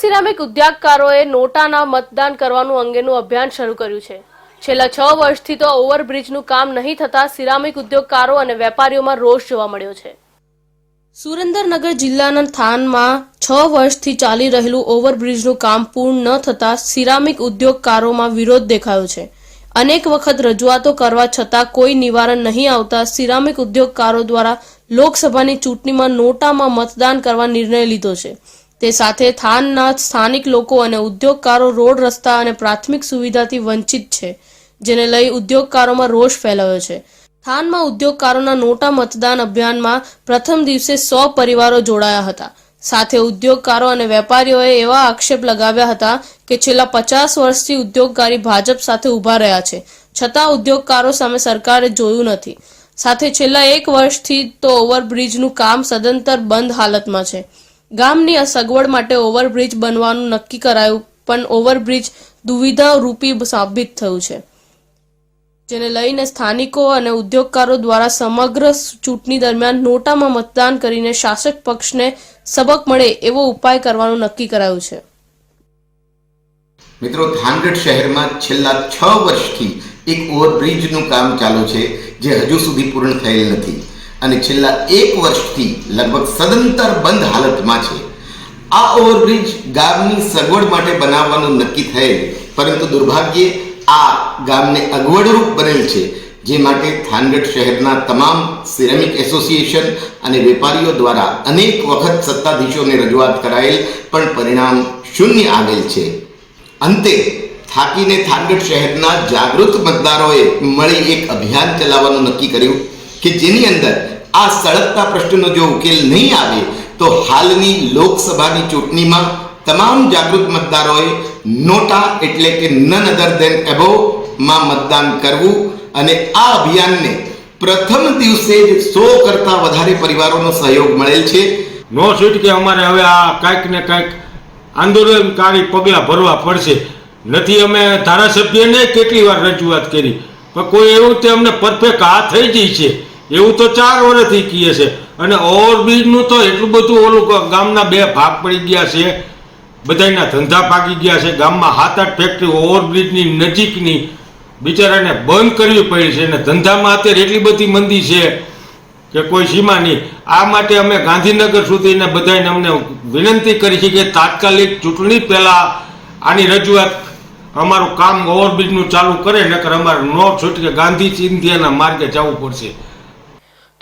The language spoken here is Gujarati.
સિરામિક ઉદ્યોગકારોએ નોટાના મતદાન કરવાનું અંગેનું અભિયાન શરૂ કર્યું છે. છેલ્લા છ વર્ષથી તો ઓવરબ્રિજનું કામ નહીં થતા સિરામિક ઉદ્યોગકારો અને વેપારીઓમાં રોષ જોવા મળ્યો છે. સુરેન્દ્રનગર જિલ્લાના થાનમાં છ વર્ષથી ચાલી રહેલું ઓવરબ્રિજનું કામ પૂર્ણ ન થતા સિરામિક ઉદ્યોગકારોમાં વિરોધ દેખાયો છે. અનેક વખત રજૂઆતો કરવા છતાં કોઈ નિવારણ નહીં આવતા સિરામિક ઉદ્યોગકારો દ્વારા લોકસભાની ચૂંટણીમાં નોટામાં મતદાન કરવા નિર્ણય લીધો છે. તે સાથે થાનના સ્થાનિક લોકો અને ઉદ્યોગકારો રોડ રસ્તા અને પ્રાથમિક સુવિધાથી વંચિત છે, જેને લઈ ઉદ્યોગકારોમાં રોષ ફેલાયો છે. થાનમાં ઉદ્યોગકારોના નોટા મતદાન અભિયાનમાં પ્રથમ દિવસે સો પરિવારો જોડાયા હતા. સાથે ઉદ્યોગકારો અને વેપારીઓએ એવા આક્ષેપ લગાવ્યા હતા કે છેલ્લા પચાસ વર્ષથી ઉદ્યોગકારી ભાજપ સાથે ઊભા રહ્યા છે. છતાં ઉદ્યોગકારો સામે સરકારે જોયું નથી. સાથે છેલ્લા એક વર્ષથી તો ઓવરબ્રિજનું કામ સદંતર બંધ હાલતમાં છે. ગામની આ સગવડ માટે ઓવરબ્રિજ બનવાનું નક્કી કરાયું, પણ ઓવરબ્રિજ દુવિધા રૂપી સાબિત થયું છે. જેને લઈને સ્થાનિકો અને ઉદ્યોગકારો દ્વારા સમગ્ર ચૂંટણી દરમિયાન નોટામાં મતદાન કરીને શાસક પક્ષને સબક મળે એવો ઉપાય કરવાનું નક્કી કરાયું છે. મિત્રો થાનગઢ શહેરમાં છેલ્લા છ વર્ષથી એક ઓવરબ્રિજનું કામ ચાલુ છે, જે હજુ સુધી પૂર્ણ થયેલ નથી. અને છેલ્લા એક વર્ષથી લગભગ સદંતર બંધ હાલતમાં છે. આ ઓવરબ્રિજ ગામની સગવડ માટે બનાવવાનું નક્કી થયેલ, પરંતુ દુર્ભાગ્યે આ ગામને અગવડરૂપ બનેલ છે, જે માટે થાનગઢ શહેરના તમામ સિરેમિક એસોસિએશન અને વેપારીઓ દ્વારા અનેક વખત સત્તાધીશોને રજૂઆત કરાયેલ, પણ પરિણામ શૂન્ય આવેલ છે. અંતે, થાકીને થાનગઢ શહેરના જાગૃત મતદારોએ મળી એક અભિયાન ચલાવવાનું નક્કી કર્યું. કે જેની અંદર આ સળગતા પ્રશ્નનો જો ઉકેલ નહીં આવે, તો હાલની લોકસભાની ચૂંટણીમાં તમામ જાગૃત મતદારોએ નોટા એટલે કે નન અધર દેન એબો માં મતદાન કરવું અને આ અભિયાનને પ્રથમ દિવસે જ સો કરતાં વધારે પરિવારોનો સહયોગ મળેલ છે. નો સીટ કે અમારે હવે આ કાંઈક ને કાંઈક આંદોલનકારી પગલાં ભરવા પડશે. નથી અમે ધારાસભ્યને કેટલી વાર રજૂઆત કરી, પણ કોઈ એવું તે અમને પરફેક્ટ આ થઈ જાય છે. એવું તો ચાર વર્ષથી કીએ છે. અને ઓવરબ્રિજનું તો એટલું બધું ઓલું ગામના બે ભાગ પડી ગયા છે. બધાના ધંધા પાકી ગયા છે. ગામમાં હાથ આઠ ફેક્ટરી ઓવરબ્રિજની નજીકની બિચારાને બંધ કરવી પડી છે અને ધંધામાં અત્યારે એટલી બધી મંદી છે કે કોઈ સીમા નહીં. આ માટે અમે ગાંધીનગર સુધીને બધાને અમને વિનંતી કરી છે કે તાત્કાલિક ચૂંટણી પહેલાં આની રજૂઆત અમારું કામ ઓવરબ્રિજનું ચાલુ કરે, નકર અમારે નો છૂટકે ગાંધી ચિંધ્યાના માર્ગે જવું પડશે.